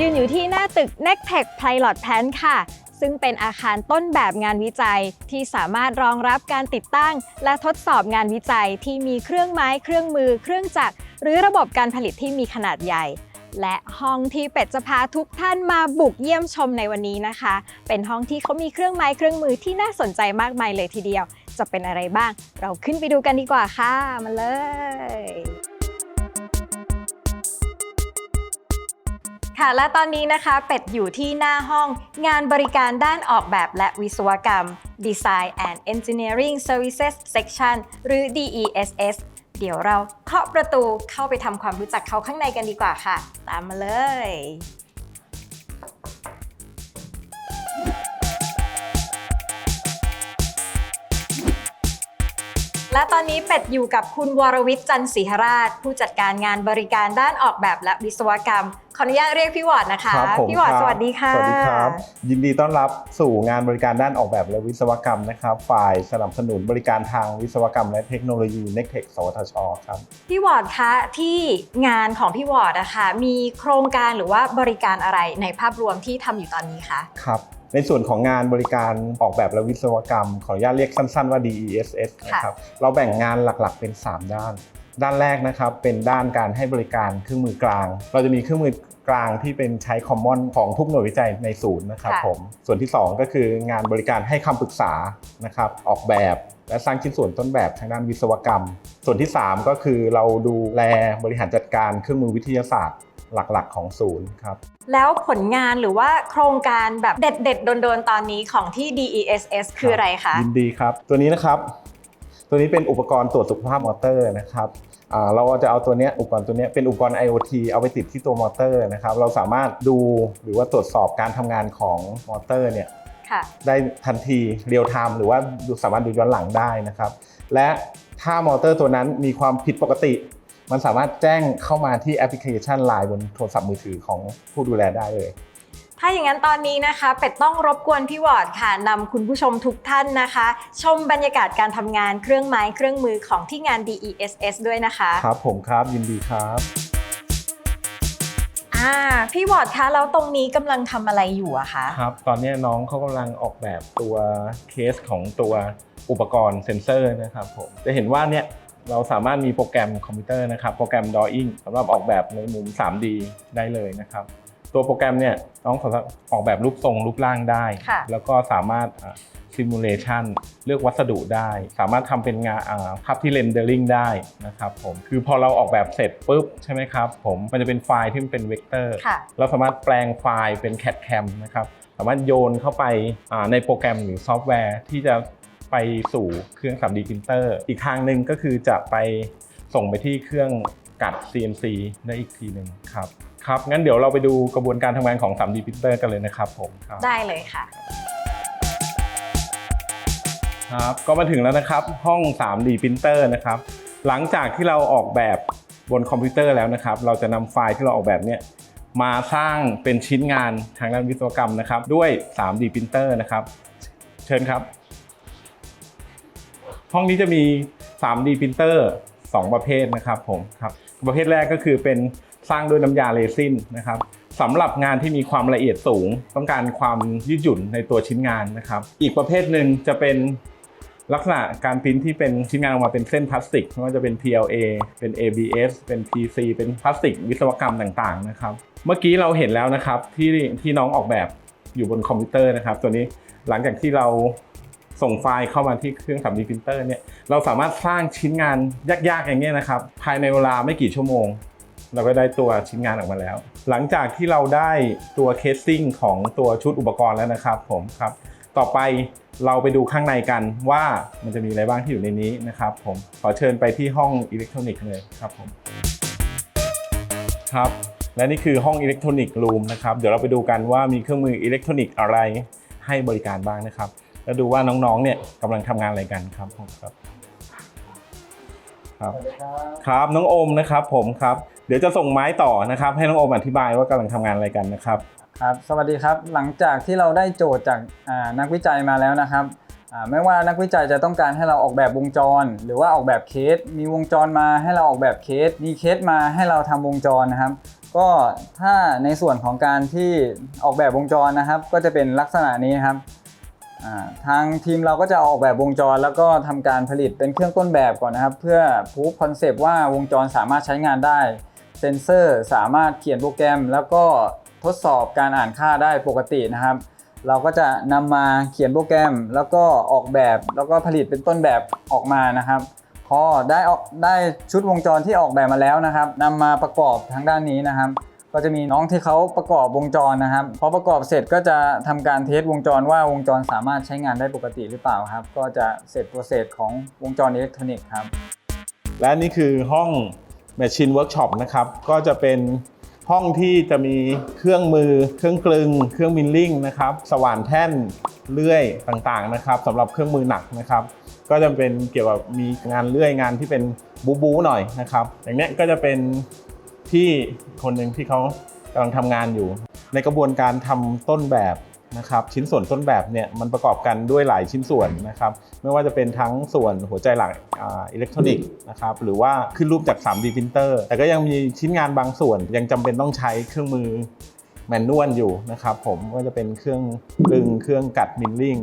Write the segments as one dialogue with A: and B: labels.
A: ยืนอยู่ที่หน้าตึก n e c t e c h Pilot Plant ค่ะ ซึ่งเป็นอาคารต้นแบบงานวิจัยที่สามารถรองรับการติดตั้ง และทดสอบงานวิจัยที่มีเครื่องไม้เครื่องมือ เครื่องจักรหรือระบบการผลิตที่มีขนาดใหญ่ และห้องที่เป็ดจะพาทุกท่านมาบุกเยี่ยมชมในวันนี้นะคะ เป็นห้องที่เขามีเครื่องไม้เครื่องมือที่น่าสนใจมากมายเลยทีเดียว จะเป็นอะไรบ้าง เราขึ้นไปดูกันดีกว่าค่ะ มาเลย ค่ะ และตอนนี้นะคะเป็ดอยู่ที่หน้าห้องงานบริการด้านออกแบบและวิศวกรรม Design and Engineering Services Section หรือ DESS เดี๋ยวเราเคาะประตูเข้าไปทำความรู้จักเขาข้างในกันดีกว่าค่ะ ตามมาเลย และตอนนี้เป็ดอยู่กับคุณวรวิทย์จันทร์ศรีหราช ผู้จัดการงานบริการด้านออกแบบและวิศวกรรม ขออนุญาตเรียกพี่วอร์ดนะคะ
B: ครับผม
A: พี่วอร์ด
B: ครับ
A: สวัสดีค่ะ
B: สวัสดีครับ ยินดีต้อนรับสู่งานบริการด้านออกแบบและวิศวกรรมนะครับ ฝ่ายสนับสนุนบริการทางวิศวกรรมและเทคโนโลยี n e c t e c h สวทช ครับ
A: พี่วอร์ดคะที่งานของพี่วอร์ดนะคะมีโครงการหรือว่าบริการอะไรในภาพรวมที่ทำอยู่ตอนนี้คะ
B: ครับ ในส่วนของงานบริการออกแบบและวิศวกรรม ขออนุญาตเรียกสั้นๆว่า DESS นะครับเราแบ่งงานหลักๆเป็น 3 ด้าน ด้านแรกนะครับเป็นด้านการให้บริการเครื่องมือกลาง เราจะมีเครื่องมือกลางที่เป็นใช้คอมมอนของทุกหน่วยวิจัยในศูนย์นะครับ
A: ค่ะ
B: ผมส่วนที่ 2 ก็คืองานบริการให้คำปรึกษานะครับออกแบบและสร้างชิ้นส่วนต้นแบบทางด้านวิศวกรรม ส่วนที่ 3 ก็คือเราดูแลบริหารจัดการเครื่องมือวิทยาศาสตร์ หลักๆของศูนย์ครับ
A: แล้วผลงานหรือว่าโครงการแบบเด็ด ๆ โดน ๆ ตอนนี้ของที่ DESS คืออะไรคะ
B: ยินดีครับ ตัวนี้นะครับ ตัวนี้เป็นอุปกรณ์ตรวจสุขภาพมอเตอร์นะครับอ่าเราจะเอาตัวเนี้ยอุปกรณ์ตัวเนี้ยเป็นอุปกรณ์ IoT เอาไปติดที่ตัวมอเตอร์นะครับ เราสามารถดูหรือว่าตรวจสอบการทำงานของมอเตอร์เนี่ย
A: ค่ะ
B: ได้ทันทีเรียลไทม์หรือว่าดูสามารถดูย้อนหลังได้นะครับ และถ้ามอเตอร์ตัวนั้นมีความผิดปกติ มันสามารถแจ้งเข้ามาที่แอปพลิเคชัน Line บนโทรศัพท์มือถือของผู้ดูแลได้เลย
A: ถ้าอย่างนั้นตอนนี้นะคะ เป็ดต้องรบกวนพี่วอร์ดค่ะนำคุณผู้ชมทุกท่านนะคะ ชมบรรยากาศการทำงานเครื่องไม้เครื่องมือของที่งาน DESS ด้วยนะคะ
B: ครับผมครับยินดีครับ
A: อ่าพี่วอร์ดคะแล้วตรงนี้กำลังทำอะไรอยู่อะคะ
B: ครับ ตอนนี้น้องเขากำลังออกแบบตัวเคสของตัวอุปกรณ์เซ็นเซอร์นะครับผมจะเห็นว่าเนี่ย เราสามารถมีโปรแกรมคอมพิวเตอร์นะครับโปรแกรม Drawing สำหรับออกแบบในมุม 3D ได้เลยนะครับ ตัวโปรแกรมเนี่ยน้องสามารถออกแบบรูปทรงรูปร่างได้
A: ค่ะ
B: แล้วก็สามารถซิมูเลชันเลือกวัสดุได้ สามารถทำเป็นงานอ่าภาพที่เรนเดอริงได้นะครับผมคือพอเราออกแบบเสร็จปุ๊บใช่ไหมครับผมมันจะเป็นไฟล์ที่มันเป็นเวกเตอร์
A: ค่ะ
B: เราสามารถแปลงไฟล์เป็น CAD CAM นะครับ สามารถโยนเข้าไปอ่าในโปรแกรมหรือซอฟต์แวร์ ที่จะ ไปสู่เครื่อง 3D printer อีกทางหนึ่งก็คือจะไปส่งไปที่เครื่องกัด CNC ได้อีกทีหนึ่งครับครับงั้นเดี๋ยวเราไปดูกระบวนการทำงานของ 3D printer กันเลยนะครับผมครับ
A: ได้เลยค่ะ
B: ครับก็มาถึงแล้วนะครับห้อง 3D printer นะครับ หลังจากที่เราออกแบบบนคอมพิวเตอร์แล้วนะครับ เราจะนำไฟล์ที่เราออกแบบเนี่ยมาสร้างเป็นชิ้นงานทางด้านวิศวกรรมนะครับ ด้วย 3D printer นะครับ เชิญครับ ห้องนี้จะมี 3D printer 2 ประเภทนะครับผมครับประเภทแรกก็คือเป็นสร้างด้วยน้ำยาเรซินนะครับสำหรับงานที่มีความละเอียดสูง ต้องการความยืดหยุ่นในตัวชิ้นงานนะครับ อีกประเภทหนึ่งจะเป็นลักษณะการพิมพ์ที่เป็นชิ้นงานออกมาเป็นเส้นพลาสติกไม่ว่าจะเป็น PLA เป็น ABS เป็น PC เป็นพลาสติกวิศวกรรมต่างๆนะครับ เมื่อกี้เราเห็นแล้วนะครับที่ที่น้องออกแบบอยู่บนคอมพิวเตอร์นะครับ ตัวนี้หลังจากที่เรา ส่งไฟล์เข้ามาที่เครื่อง 3D printer เนี่ยเราสามารถสร้างชิ้นงานยากๆอย่างเงี้ยนะครับภายในเวลาไม่กี่ชั่วโมง เราก็ได้ตัวชิ้นงานออกมาแล้ว หลังจากที่เราได้ตัวเคสซิ่งของตัวชุดอุปกรณ์แล้วนะครับผมครับต่อไปเราไปดูข้างในกันว่ามันจะมีอะไรบ้างที่อยู่ในนี้นะครับผมขอเชิญไปที่ห้องอิเล็กทรอนิกส์เลยครับผมครับและนี่คือห้องอิเล็กทรอนิกส์รูมนะครับเดี๋ยวเราไปดูกันว่ามีเครื่องมืออิเล็กทรอนิกส์อะไรให้บริการบ้างนะครับ แล้วดูว่าน้องๆ เนี่ยกำลังทำงานอะไรกันครับผมครับ ครับ ครับน้องโอมนะครับ ผมครับ เดี๋ยวจะส่งไม้ต่อนะครับ ให้น้องโอมอธิบายว่ากำลังทำงานอะไรกันนะครับ
C: ครับ สวัสดีครับ หลังจากที่เราได้โจทย์จากอ่านักวิจัยมาแล้วนะครับอ่าไม่ว่านักวิจัยจะต้องการให้เราออกแบบวงจร หรือว่าออกแบบเคส มีวงจรมาให้เราออกแบบเคส มีเคสมาให้เราทำวงจรนะครับ ก็ถ้าในส่วนของการที่ออกแบบวงจรนะครับ ก็จะเป็นลักษณะนี้ครับอ่า ทางทีมเราก็จะออกแบบวงจร แล้วก็ทำการผลิตเป็นเครื่องต้นแบบก่อนนะครับ เพื่อพูฟคอนเซปต์ว่าวงจรสามารถใช้งานได้ เซนเซอร์สามารถเขียนโปรแกรม แล้วก็ทดสอบการอ่านค่าได้ปกตินะครับ เราก็จะนำมาเขียนโปรแกรม แล้วก็ออกแบบ แล้วก็ผลิตเป็นต้นแบบออกมานะครับพอได้ออกได้ชุดวงจรที่ออกแบบมาแล้วนะครับนำมาประกอบทางด้านนี้นะครับ ก็จะมีน้องที่เขาประกอบวงจรนะครับพอประกอบเสร็จก็จะทำการเทสวงจรว่าวงจรสามารถใช้งานได้ปกติหรือเปล่าครับ ก็จะเสร็จโปรเซสของวงจรอิเล็กทรอนิกส์ครับ
B: และนี่คือห้อง Machine Workshop นะครับ ก็จะเป็นห้องที่จะมีเครื่องมือ เครื่องกลึง เครื่องมิลลิ่งนะครับ สว่านแท่น เลื่อยต่างๆนะครับสำหรับเครื่องมือหนักนะครับ ก็จะเป็นเกี่ยวกับมีงานเลื่อยงานที่เป็นบูบูหน่อยนะครับ อย่างนี้ก็จะเป็น พี่คนหนึ่งที่เขากำลังทำงานอยู่ ในกระบวนการทำต้นแบบนะครับชิ้นส่วนต้นแบบเนี่ยมันประกอบกันด้วยหลายชิ้นส่วนนะครับไม่ว่าจะเป็นทั้งส่วนหัวใจหลักอ,อิเล็กทรอนิกส์นะครับหรือว่าขึ้นรูปจาก 3D printer แต่ก็ยังมีชิ้นงานบางส่วนยังจำเป็นต้องใช้เครื่องมือแมนนวลอยู่นะครับผมก็จะเป็นเครื่องดึงเครื่องกัดมิลลิ่ง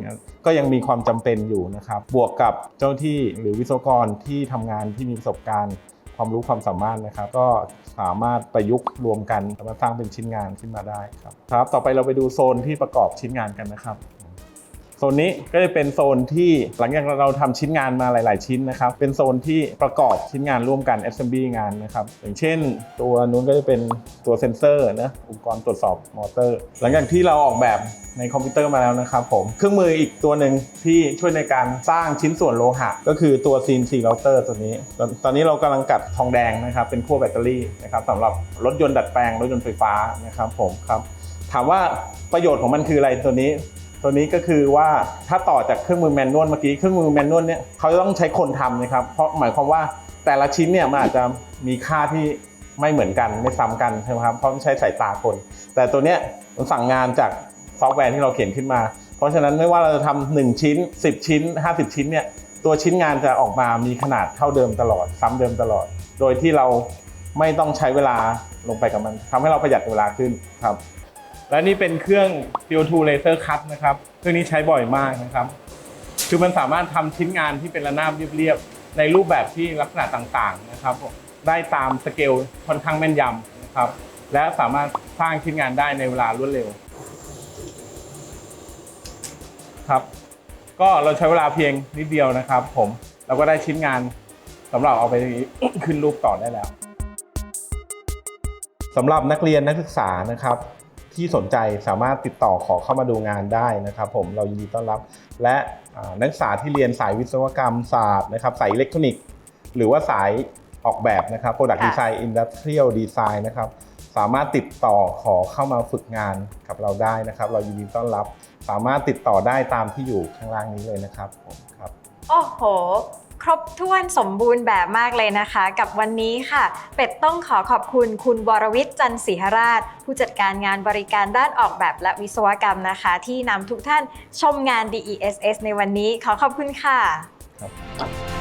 B: ก็ยังมีความจำเป็นอยู่นะครับบวกกับเจ้าหน้าที่หรือวิศวกรที่ทำงานที่มีประสบการณ์ ความรู้ความสามารถนะครับ ก็สามารถประยุกต์รวมกันมาสร้างเป็นชิ้นงานขึ้นมาได้ครับครับ ต่อไปเราไปดูโซนที่ประกอบชิ้นงานกันนะครับ โซนนี้ก็จะเป็นโซนที่หลังจากเราทำชิ้นงานมาหลาย ๆ ชิ้นนะครับ เป็นโซนที่ประกอบชิ้นงานร่วมกัน assembly งานนะครับ อย่างเช่น ตัวนู้นก็จะเป็นตัวเซนเซอร์นะอุปกรณ์ตรวจสอบมอเตอร์ หลังจากที่เราออกแบบในคอมพิวเตอร์มาแล้วนะครับผม เครื่องมืออีกตัวหนึ่งที่ช่วยในการสร้างชิ้นส่วนโลหะ ก็คือตัว CNC router ตัวนี้ ตอนตอนนี้เรากำลังกัดทองแดงนะครับ เป็นขั้วแบตเตอรี่นะครับสำหรับรถยนต์ดัดแปลงรถยนต์ไฟฟ้านะครับผมครับถามว่าประโยชน์ของมันคืออะไรตัวนี้ ตัวนี้ก็คือว่าถ้าต่อจากเครื่องมือแมนนวลเมื่อกี้เครื่องมือแมนนวลเนี่ยเขาจะต้องใช้คนทำนะครับ เพราะหมายความว่าแต่ละชิ้นเนี่ยมันอาจจะมีค่าที่ไม่เหมือนกันไม่ซ้ำกันใช่ไหมครับเพราะมันใช้สายตาคน แต่ตัวเนี้ยมันสั่งงานจากซอฟต์แวร์ที่เราเขียนขึ้นมา เพราะฉะนั้นไม่ว่าเราจะทำหนึ่งชิ้น 10 ชิ้น 50 ชิ้นเนี่ยตัวชิ้นงานจะออกมามีขนาดเท่าเดิมตลอด ซ้ำเดิมตลอด โดยที่เราไม่ต้องใช้เวลาลงไปกับมันทำให้เราประหยัดเวลาขึ้นครับ และนี่เป็นเครื่อง CO2 laser cut นะครับเครื่องนี้ใช้บ่อยมากนะครับ คือมันสามารถทำชิ้นงานที่เป็นระนาบเรียบๆ ในรูปแบบที่ลักษณะต่างๆนะครับ ได้ตามสเกลค่อนข้างแม่นยำนะครับ และสามารถสร้างชิ้นงานได้ในเวลารวดเร็วครับก็เราใช้เวลาเพียงนิดเดียวนะครับ ผมเราก็ได้ชิ้นงานสำหรับเอาไปขึ้นรูปต่อได้แล้วสำหรับนักเรียนนักศึกษานะครับ ที่สนใจสามารถติดต่อขอเข้ามาดูงานได้นะครับผมเรายินดีต้อนรับ และอ่านักศึกษาที่เรียนสายวิศวกรรมศาสตร์นะครับสายอิเล็กทรอนิกส์ หรือว่าสายออกแบบนะครับ Product
A: ค่ะ
B: Design Industrial Design นะครับสามารถติดต่อขอเข้ามาฝึกงานกับเราได้นะครับ เรายินดีต้อนรับ สามารถติดต่อได้ตามที่อยู่ข้างล่างนี้เลยนะครับผมครับ
A: โอ้โหค รบถ้วนสมบูรณ์แบบมากเลยนะคะ กับวันนี้ค่ะ เป็ดต้องขอขอบคุณคุณวรวิทย์จันทร์ศรีหราช ผู้จัดการงานบริการด้านออกแบบและวิศวกรรมนะคะ ที่นำทุกท่านชมงาน DESS ในวันนี้ขอขอบคุณค่ะ
B: ครับ